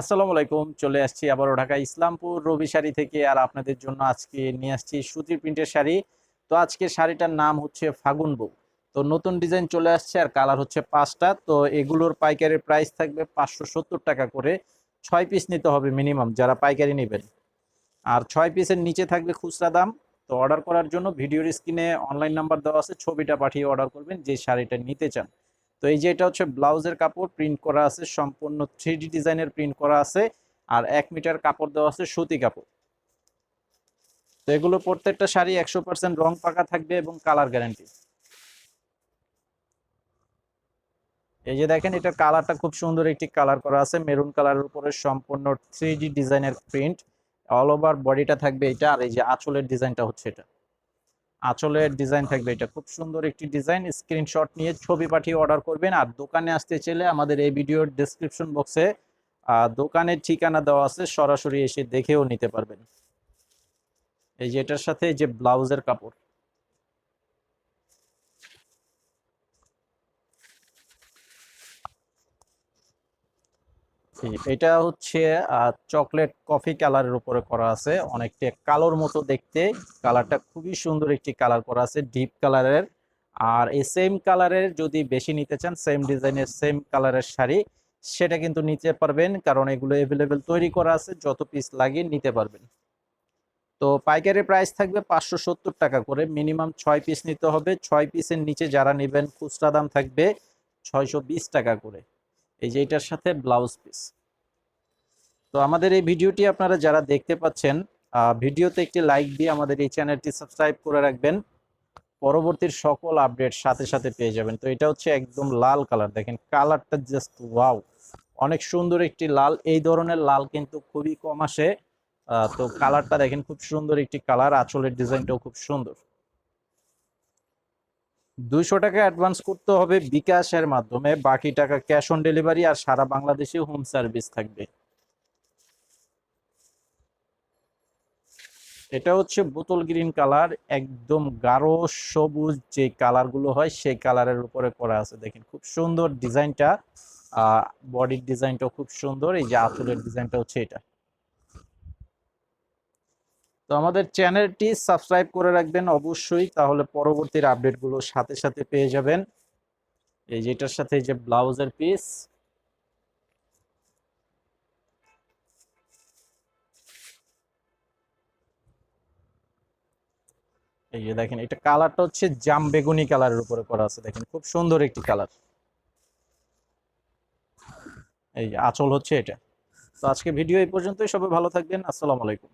আসসালামু আলাইকুম, চলে আসছি আবারও ঢাকা ইসলামপুর রবি শাড়ি থেকে আর আপনাদের জন্য আজকে নিয়ে আসছি সুতির প্রিন্টের শাড়ি। তো আজকে শাড়িটার নাম হচ্ছে ফাগুন বউ। তো নতুন ডিজাইন চলে আসছে আর কালার হচ্ছে পাঁচটা। তো এগুলোর পাইকারি প্রাইস থাকবে পাঁচশো সত্তর টাকা করে। ছয় পিস নিতে হবে মিনিমাম, যারা পাইকারি নেবেন। আর ছয় পিসের নিচে থাকবে খুচরা দাম। তো অর্ডার করার জন্য ভিডিওর স্ক্রিনে অনলাইন নাম্বার দেওয়া আছে, ছবিটা পাঠিয়ে অর্ডার করবেন যে শাড়িটা নিতে চান। তো এই যে এটা হচ্ছে ব্লাউজের কাপড় প্রিন্ট করা আছে, সম্পূর্ণ থ্রি ডিজাইনের প্রিন্ট করা আছে, আর এক মিটার কাপড় দেওয়া আছে সুতি কাপড়। তো এগুলো প্রত্যেকটা শাড়ি একশো পার্সেন্ট রং পাকা থাকবে এবং কালার গ্যারান্টি এই যে দেখেন এটা কালারটা খুব সুন্দর একটি কালার করা আছে মেরুন কালারের উপরে সম্পূর্ণ থ্রি ডিজাইনের প্রিন্ট অল ওভার বডিটা থাকবে এটা, আর এই যে আঁচলের ডিজাইনটা হচ্ছে এটা। আঁচলের ডিজাইন থাকবে এটা। খুব সুন্দর একটি ডিজাইন স্ক্রিনশট নিয়ে ছবি পাঠিয়ে অর্ডার করবেন। আর দোকানে আসতে চাইলে আমাদের এই ভিডিওর ডেসক্রিপশন বক্সে দোকানের ঠিকানা দেওয়া আছে, সরাসরি এসে দেখেও নিতে পারবেন। এই যে এটার সাথে যে ব্লাউজের কাপড়। এটা হচ্ছে চকলেট কফি কালারের উপরে করা আছে। অনেকটা কালোর মতো দেখতে। কালারটা খুবই সুন্দর একটি কালার করা আছে, ডিপ কালারের। আর এই সেম কালারের যদি বেশি নিতে চান, সেম ডিজাইনের সেম কালারের শাড়ি, সেটা কিন্তু নিতে পারবেন। কারণ এগুলো অ্যাভেলেবেল তৈরি করা আছে, যত পিস লাগিয়ে নিতে পারবেন। তো পাইকারি প্রাইস থাকবে পাঁচশো সত্তর টাকা করে। মিনিমাম ছয় পিস নিতে হবে। ছয় পিসের নিচে যারা নেবেন, খুচরা দাম থাকবে ছয়শো বিশ টাকা করে। এই যে এটার সাথে ব্লাউজ পিস। তো আমাদের এই ভিডিওটি আপনারা যারা দেখতে পাচ্ছেন ভিডিওতে একটি লাইক দিয়ে আমাদের এই চ্যানেলটি সাবস্ক্রাইব করে রাখবেন। পরবর্তীর সকল আপডেট সাথে সাথে পেয়ে যাবেন। তো এটা হচ্ছে একদম লাল কালার। দেখেন, কালারটা জাস্ট ওয়াও। অনেক সুন্দর একটি লাল। এই ধরনের লাল কিন্তু খুবই কম আসে। তো কালারটা দেখেন, খুব সুন্দর একটি কালার। আঁচলের ডিজাইনটাও খুব সুন্দর। দুইশো টাকা অ্যাডভান্স করতে হবে বিকাশের মাধ্যমে, বাকি টাকা ক্যাশ অন ডেলিভারি আর সারা বাংলাদেশে হোম সার্ভিস থাকবে। এটা হচ্ছে বোতল গ্রিন কালার একদম গাঢ় সবুজ যে কালারগুলো হয়, সেই কালারের উপরে করা আছে। দেখেন, খুব সুন্দর ডিজাইনটা বডির ডিজাইনটাও খুব সুন্দর, এই যে আঁচলের ডিজাইনটা হচ্ছে এটা। তো আমাদের চ্যানেলটি সাবস্ক্রাইব করে রাখবেন অবশ্যই, তাহলে পরবর্তীর আপডেটগুলো সাথে সাথে পেয়ে যাবেন। এই যে এটার সাথে যে ব্লাউজের পিস এই যে দেখেন, এটা কালারটা হচ্ছে জাম বেগুনি কালারের উপরে করা আছে, দেখেন খুব সুন্দর একটি কালার। এই আচল হচ্ছে এটা। তো আজকে ভিডিও এই পর্যন্তই, সবাই ভালো থাকবেন, আসসালামু আলাইকুম।